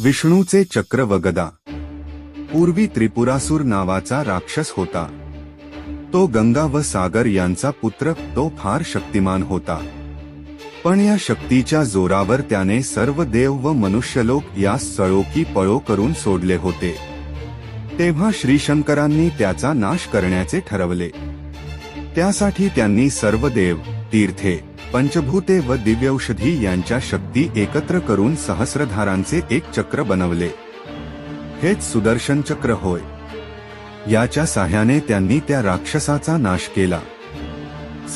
विष्णूचे चक्र वगदा पूर्वी त्रिपुरासूर नावाचा राक्षस होता. तो गंगा व सागर यांचा पुत्र तो फार शक्तिमान होता. पण या शक्तीच्या जोरावर त्याने सर्व देव व मनुष्यलोक यास सळोकी पळो करून सोडले होते. तेव्हा श्रीशंकरांनी त्याचा नाश करण्याचे ठरवले. त्यासाठी त्यांनी सर्व देव तीर्थे पंचभूते व दिव्यौषधी यांच्या शक्ती एकत्र करून सहस्रधारांचे एक चक्र बनवले. हेच सुदर्शन चक्र होय. याच्या साह्याने त्यांनी त्या राक्षसाचा नाश केला.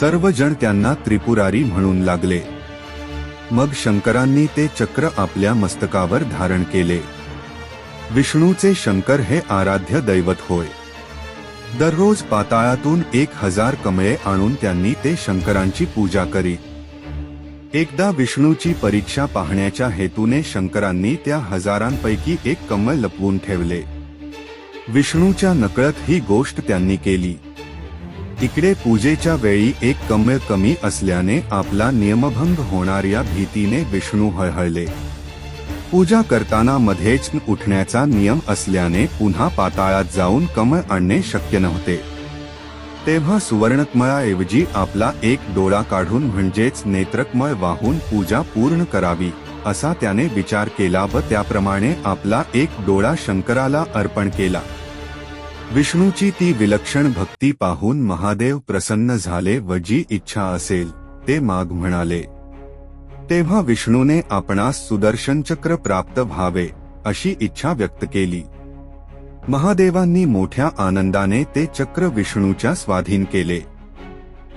सर्वजण त्यांना त्रिपुरारी म्हणून लागले. मग शंकरांनी ते चक्र आपल्या मस्तकावर धारण केले. विष्णूचे शंकर हे आराध्य दैवत होय. दररोज पाताळातून एक हजार कमळे आणून त्यांनी ते शंकरांची पूजा करी. एकदा विष्णूची परीक्षा पाहण्याच्या हेतूने शंकरांनी त्या हजारांपैकी एक कमळ लपवून ठेवले. विष्णूच्या नकळत ही गोष्ट त्यांनी केली. इकडे पूजेच्या वेळी एक कमळ कमी असल्याने आपला नियमभंग होणार या भीतीने विष्णू हळहळले. पूजा करताना मध्येच उठण्याचा नियम असल्याने पुन्हा पाताळात जाऊन कमळ आणणे शक्य नव्हते. तेव्हा सुवर्णकमळाऐवजी आपला एक डोळा काढून म्हणजेच नेत्रकमळ वाहून पूजा पूर्ण करावी असा त्याने विचार केला व त्याप्रमाणे आपला एक डोळा शंकराला अर्पण केला. विष्णूची ती विलक्षण भक्ती पाहून महादेव प्रसन्न झाले व जी इच्छा असेल ते माग म्हणाले तेव्हा विष्णूने आपणास सुदर्शन चक्र प्राप्त व्हावे अशी इच्छा व्यक्त केली. महादेवांनी मोठ्या आनंदाने ते चक्र विष्णूच्या स्वाधीन केले.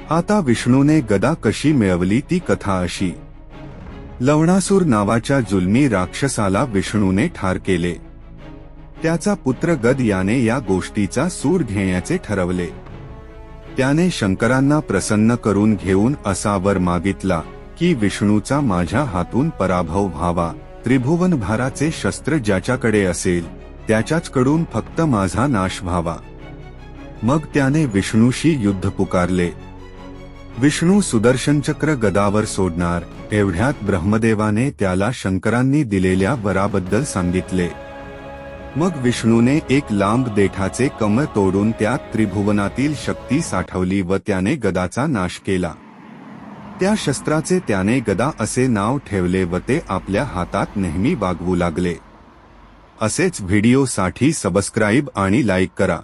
आता विष्णूने गदा कशी मिळवली ती कथा अशी. लवणासूर नावाच्या जुलमी राक्षसाला विष्णूने ठार केले. त्याचा पुत्र गद याने या गोष्टीचा सूर घेण्याचे ठरवले. त्याने शंकरांना प्रसन्न करून घेऊन असा वर मागितला. की विष्णूचा माझ्या हातून पराभव व्हावा. त्रिभुवन भाराचे शस्त्र ज्याच्याकडे असेल त्याच्याचकडून फक्त माझा नाश व्हावा. मग त्याने विष्णूशी युद्ध पुकारले. विष्णू सुदर्शन चक्र गदावर सोडणार एवढ्यात ब्रह्मदेवाने त्याला शंकरांनी दिलेल्या वराबद्दल सांगितले. मग विष्णूने एक लांब देठाचे कमळ तोडून त्यात त्रिभुवनातील शक्ती साठवली व त्याने गदाचा नाश केला. त्या शस्त्राचे त्याने गदा असे नाव ठेवले व ते आपल्या हातात नेहमी वागवू लागले. असेच व्हिडिओसाठी सबस्क्राईब आणि लाईक करा.